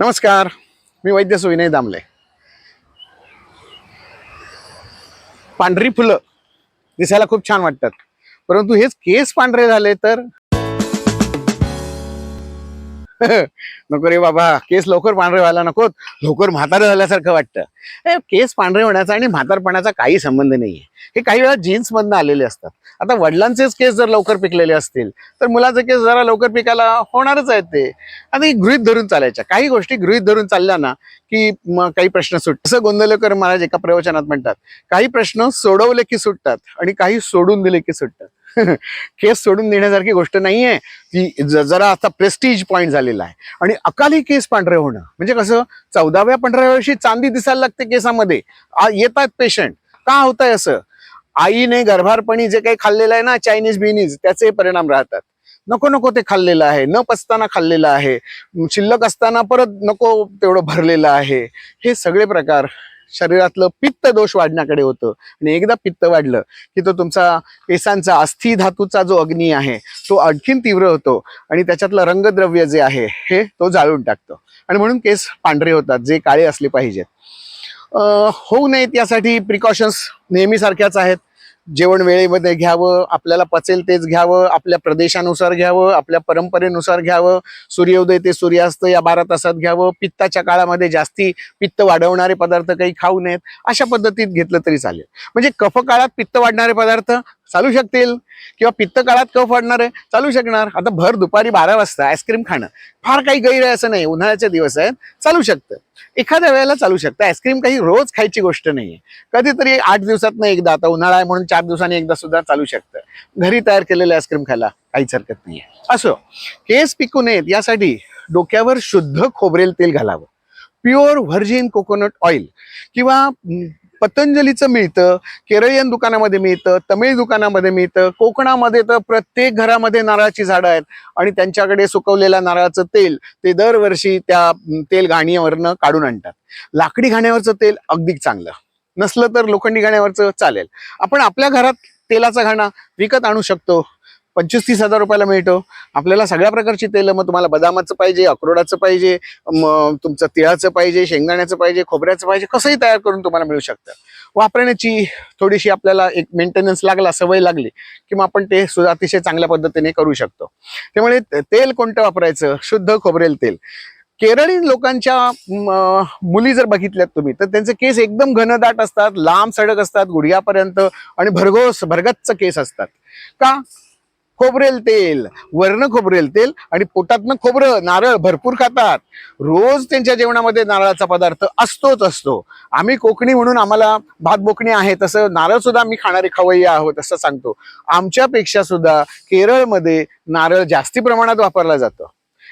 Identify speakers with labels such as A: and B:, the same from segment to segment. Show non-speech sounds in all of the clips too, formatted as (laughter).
A: नमस्कार मी वैद्य सुविनय दामले. पांढरी फुलं दिसायला खूप छान वाटतात. परंतु हेच केस पांढरे झाले तर (laughs) नको रे बाबा केस लवकर पांढरे व्हायला नकोत. लवकर म्हातारं झाल्यासारखं वाटतं. केस पांढरे होण्याचा आणि म्हातारपणाचा काही संबंध नाहीये. हे काही वेळा जीन्स मधनं आलेले असतात. आता वडिलांचेच केस जर लवकर पिकलेले असतील तर मुलाचे केस जरा लवकर पिकायला होणारच आहेत ते. आता गृहित धरून चालायच्या. काही गोष्टी गृहित धरून चालल्या ना की काही प्रश्न सुट असं गोंदवलेकर महाराज एका प्रवचनात म्हणतात काही प्रश्न सोडवले की सुटतात आणि काही सोडून दिले की सुटतात. (laughs) केस सोडून देण्यासारखी गोष्ट नाहीये. ती जरा आता प्रेस्टीज पॉईंट झालेला आहे. आणि अकाली केस पांढरे होणं म्हणजे कसं चौदाव्या पंधराव्या वर्षी चांदी दिसायला लागते केसामध्ये. आ- येतात पेशंट का होत आहे असं? आईने गर्भारपणी जे काही खाल्लेलं आहे ना चायनीज बिनीज त्याचे परिणाम राहतात. नको नको ते खाल्लेलं आहे. न पचताना खाल्लेलं आहे. शिल्लक असताना परत नको तेवढं भरलेलं आहे. हे सगळे प्रकार शरीरातलं पित्त दोष वाढण्याकडे होतं. आणि एकदा पित्त वाढलं की तो तुमचा केसांचा अस्थि धातूचा जो अग्नी आहे तो आणखीन तीव्र होतो आणि त्याच्यातलं रंगद्रव्य जे आहे हे तो जाळून टाकतो. आणि म्हणून केस पांढरे होतात जे काळे असले पाहिजेत. अं, होऊ नयेत यासाठी प्रिकॉशन्स नेहमीसारख्याच आहेत. जेवण वेळेमध्ये घ्यावं आपल्याला पचेल तेच घ्यावं आपल्या प्रदेशानुसार घ्यावं आपल्या परंपरेनुसार घ्यावं सूर्योदय ते सूर्यास्त या बारा तासात घ्यावं पित्ताच्या काळामध्ये जास्ती पित्त वाढवणारे पदार्थ काही खाऊ नयेत अशा पद्धतीत घेतलं तरी चालेल. म्हणजे कफ काळात पित्त वाढणारे पदार्थ चालू शकतील? किंवा पित्त काळात कफ आहे? चालू शकणार. आता भर दुपारी बारा वाजता आईस्क्रीम खाणं. फार काही गैर आहे असं नाही. उन्हाळ्याचे दिवस आहेत. चालू शकतं. एखाद्या वेळेला चालू शकतं. आईस्क्रीम काही रोज खायची गोष्ट नाहीये. कधीतरी आठ दिवसात नाही एकदा. आता उन्हाळा आहे म्हणून चार दिवसांनी एकदा सुद्धा चालू शकतं. घरी तयार केलेलं आईस्क्रीम खायला काहीच हरकत नाहीये. असो केस पिकू नयेत यासाठी डोक्यावर शुद्ध खोबरेल तेल घालावं. प्युअर व्हर्जिन कोकोनट ऑइल किंवा पतंजलीचं मिळतं केरळियन दुकानामध्ये मिळतं तमिळ दुकानामध्ये मिळतं कोकणामध्ये तर प्रत्येक घरामध्ये नारळाची झाडं आहेत आणि त्यांच्याकडे सुकवलेल्या नारळाचं तेल ते दरवर्षी त्या तेल घाणीवरनं काढून आणतात. लाकडी घाण्यावरचं तेल अगदी चांगलं. नसलं तर लोखंडी घाण्यावरचं चालेल. आपण आपल्या घरात तेलाचा घाणा विकत आणू शकतो. पंचवीस तीस हजार रुपयाला मिळतो. आपल्याला सगळ्या प्रकारची तेलं मग तुम्हाला बदामाचं पाहिजे अक्रोडाचं पाहिजे मग तुमचं तिळाचं पाहिजे शेंगदाण्याचं पाहिजे खोबऱ्याचं पाहिजे कसंही तयार करून तुम्हाला मिळू शकतं. वापरण्याची थोडीशी आपल्याला एक मेंटेनन्स लागला सवय लागली की मग आपण ते सुद्धा अतिशय चांगल्या पद्धतीने करू शकतो. त्यामुळे तेल कोणतं वापरायचं? शुद्ध खोबरेल तेल. केरळी लोकांच्या मुली जर बघितल्यात तुम्ही तर त्यांचे केस एकदम घनदाट असतात लांब सडक असतात गुडघ्यापर्यंत आणि भरघोस भरगच्च केस असतात. का? खोबरेल तेल वर्ण खोबरेल तेल आणि पोटातनं खोबरं नारळ भरपूर खातात. रोज त्यांच्या जेवणामध्ये नारळाचा पदार्थ असतोच असतो. आम्ही कोकणी म्हणून आम्हाला भात बोकणी आहे तसं नारळ सुद्धा आम्ही खाणारे खवय्ये आहोत असं सांगतो. आमच्यापेक्षा सुद्धा केरळमध्ये नारळ जास्ती प्रमाणात वापरला जातो.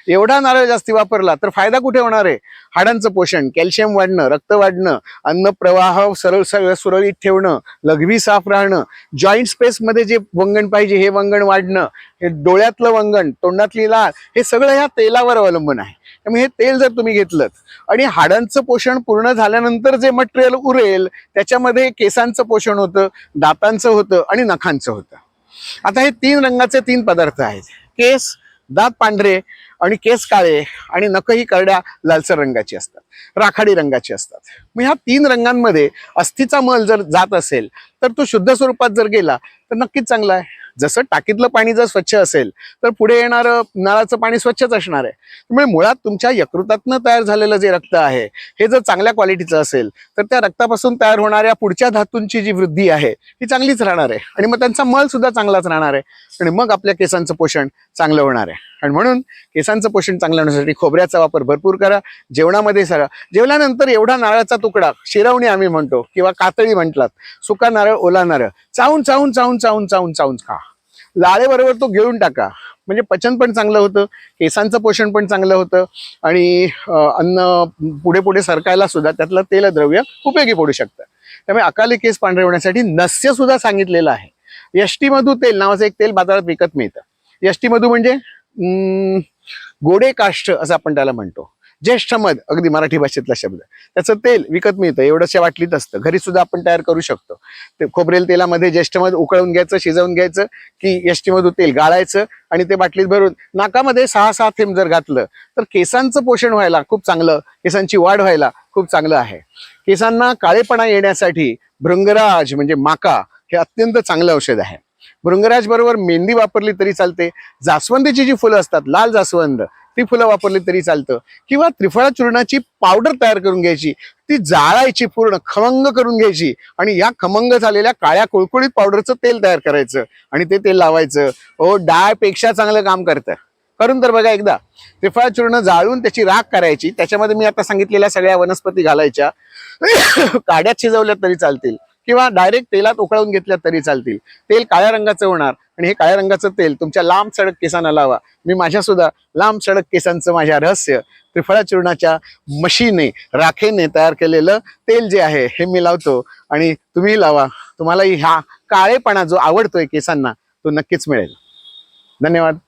A: एवढा नारळ जास्ती वापरला तर फायदा कुठे होणार आहे? हाडांचं पोषण कॅल्शियम वाढणं रक्त वाढणं अन्न प्रवाह सरळ सरळ सुरळीत ठेवणं लघवी साफ राहणं जॉईंट स्पेसमध्ये जे वंगण पाहिजे हे वंगण वाढणं हे डोळ्यातलं वंगण तोंडातली लाळ हे सगळं ह्या तेलावर अवलंबून आहे. त्यामुळे हे तेल जर तुम्ही घेतलं आणि हाडांचं पोषण पूर्ण झाल्यानंतर जे मटेरियल उरेल त्याच्यामध्ये केसांचं पोषण होतं दातांचं होतं आणि नखांचं होतं. आता हे तीन रंगाचे तीन पदार्थ आहेत. केस दात पांढरे आणि केस काळे आणि नखही करड्या लालसर रंगाची असतात राखाडी रंगाची असतात. मग ह्या तीन रंगांमध्ये अस्थीचा मल जर जात असेल तर तो शुद्ध स्वरूपात जर गेला तर नक्कीच चांगला आहे. जसं टाकीतलं पाणी जर स्वच्छ असेल तर पुढे येणारं नळाचं पाणी स्वच्छच असणार आहे. त्यामुळे मुळात तुमच्या यकृतातनं तयार झालेलं जे रक्त आहे हे जर चांगल्या क्वालिटीचं असेल तर त्या रक्तापासून तयार होणाऱ्या पुढच्या धातूंची जी वृद्धी आहे ही चांगलीच राहणार आहे. आणि मग त्यांचा मल सुद्धा चांगलाच राहणार आहे. आणि मग आपल्या केसांचं पोषण चांगलं होणार आहे. आणि म्हणून केसांचं पोषण चांगलं होण्यासाठी खोबऱ्याचा वापर भरपूर करा. जेवणामध्ये सरा जेवल्यानंतर एवढा नारळाचा तुकडा शिरवणी आम्ही म्हणतो किंवा कातळी म्हटलात सुका नारळ ओला नारळ चावून चावून चावून चावून चावून चावून खा. लाळेबरोबर तो गिळून टाका. म्हणजे पचन पण चांगलं होतं केसांचं पोषण पण चांगलं होतं आणि अन्न पुढे पुढे सरकायला सुद्धा त्यातलं तेलद्रव्य उपयोगी पडू शकतं. त्यामुळे अकाली केस पांढरे होण्यासाठी नस्य सुद्धा सांगितलेलं आहे. यष्टीमधू तेल नावाचं एक तेल बाजारात विकत मिळतं. यष्टी मधू म्हणजे? गोडे काष्ठ असं आपण त्याला म्हणतो. ज्येष्ठ मध अगदी मराठी भाषेतला शब्द. त्याचं तेल विकत मिळतं एवढंशा वाटलीत असतं. घरी सुद्धा आपण तयार करू शकतो. ते खोबरेल तेलामध्ये ज्येष्ठ मध उकळून घ्यायचं शिजवून घ्यायचं की यष्टीमधू तेल गाळायचं आणि ते बाटलीत भरून नाकामध्ये सहा सहा थेंब जर घातलं तर केसांचं पोषण व्हायला खूप चांगलं केसांची वाढ व्हायला खूप चांगलं आहे. केसांना काळेपणा येण्यासाठी भृंगराज म्हणजे माका हे अत्यंत चांगलं औषध आहे. भृंगराज बरोबर मेहंदी वापरली तरी चालते. जास्वंदीची जी फुलं असतात लाल जास्वंद ती फुलं वापरली तरी चालतं. किंवा त्रिफळा चूर्णाची पावडर तयार करून घ्यायची ती जाळायची पूर्ण खमंग करून घ्यायची आणि या खमंग झालेल्या काळ्या कुळकुळीत पावडरचं तेल तयार करायचं आणि ते तेल लावायचं. हो, ओ डाळपेक्षा चांगलं काम करतं. करून तर बघा एकदा. त्रिफळा चूर्ण जाळून त्याची राख करायची. त्याच्यामध्ये मी आता सांगितलेल्या सगळ्या वनस्पती घालायच्या. (coughs) काड्यात शिजवल्या तरी चालतील. किंवा डायरेक्ट तेलात उकळवून घेतल्या तरी चालतील. तेल काळ्या रंगाचं होणार आणि हे काळ्या रंगाचं तेल तुमच्या लांब सडक केसांना लावा. मी माझ्या सुद्धा लांब सडक केसांचं माझ्या रहस्य त्रिफळा चूर्णाच्या मशीने राखेने तयार केलेलं तेल जे आहे हे मी लावतो आणि तुम्ही लावा. तुम्हालाही हा काळेपणा जो आवडतोय केसांना तो नक्कीच मिळेल. धन्यवाद.